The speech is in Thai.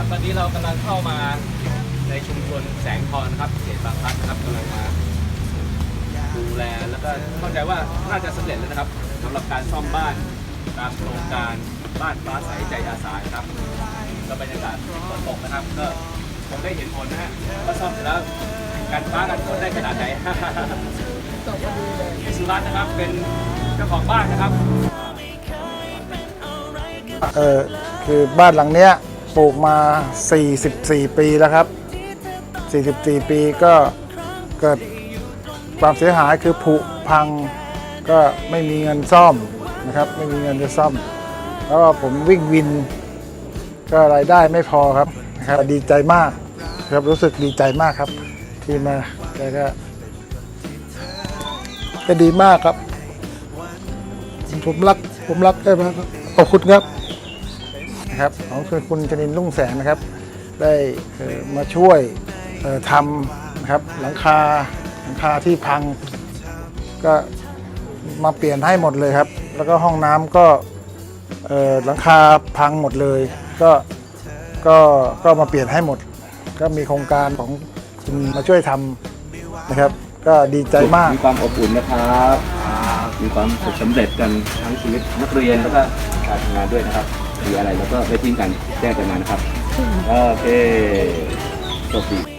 ครับตอนนี้เรากำลังเข้ามาในชุมชนแสงทอนะครับเขตบางพลัดนะครับกำลังมาดูแลแล้วก็เข้าใจว่าน่าจะสำเร็จแล้วนะครับสำหรับการซ่อมบ้านตามโครงการบ้านฟ้าใสใจอาสาครับก็บรรยากาศฝนตกนะครับ ก็คงได้เห็นผลนะฮะว่าซ่อมเสร็จแล้วการฟ้ากันฝนได้ขนาดไหนพี่สุรัตน์นะครับเป็นเจ้าของบ้านนะครับ เออคือบ้านหลังเนี้ย ปลูกมา 44 ปีแล้วครับ 44 ปีก็เกิดความเสียหายคือผุพังก็ไม่มีเงินซ่อมนะครับ ไม่มีเงินจะซ่อม แล้วผมวิ่งวิน ก็รายได้ไม่พอครับนะครับดีใจมากครับรู้สึกดีใจมากครับ ที่มาแกก็ก็ดีมากครับ ผมรักผมรักแกมากครับขอบคุณครับ นะครับของคุณคุณชนินร์ลุ่งแสงนะครับ ได้มาช่วยทำนะครับหลังคาหลังคาที่พัง ก็มาเปลี่ยนให้หมดเลยครับ แล้วก็ห้องน้ำก็หลังคาพังหมดเลย ก็ก็ก็มาเปลี่ยนให้หมด ก็มีโครงการของคุณมาช่วยทำนะครับ ก็ดีใจมากมีความอบอุ่นนะครับมีความสุขสำเร็จกันทั้งชีวิตนักเรียนแล้วก็การทำงานด้วยนะครับ มีอะไรแล้วก็ไม่ทิ้งกันแจ้งกันมานะครับ โอเคจบดี